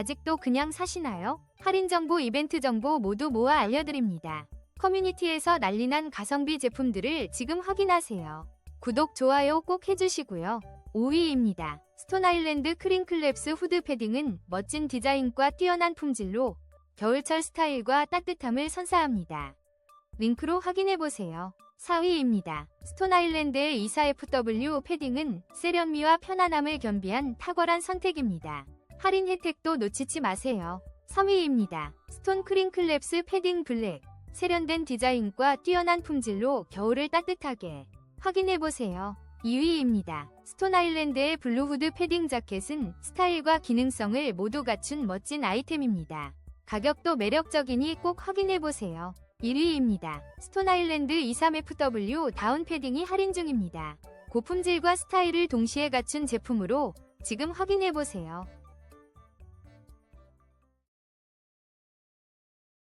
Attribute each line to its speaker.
Speaker 1: 아직도 그냥 사시나요? 할인 정보, 이벤트 정보 모두 모아 알려드립니다. 커뮤니티에서 난리난 가성비 제품들을 지금 확인하세요. 구독, 좋아요 꼭 해주시고요. 5위입니다. 스톤아일랜드 크링클랩스 후드 패딩은 멋진 디자인과 뛰어난 품질로 겨울철 스타일과 따뜻함을 선사합니다. 링크로 확인해보세요. 4위입니다. 스톤아일랜드의 24FW 패딩은 세련미와 편안함을 겸비한 탁월한 선택입니다. 할인 혜택도 놓치지 마세요. 3위입니다. 스톤 크링클랩스 패딩 블랙. 세련된 디자인과 뛰어난 품질로 겨울을 따뜻하게 확인해보세요. 2위입니다. 스톤 아일랜드의 블루후드 패딩 자켓은 스타일과 기능성을 모두 갖춘 멋진 아이템입니다. 가격도 매력적이니 꼭 확인해보세요. 1위입니다. 스톤 아일랜드 23FW 다운 패딩이 할인 중입니다. 고품질과 스타일을 동시에 갖춘 제품으로 지금 확인해보세요.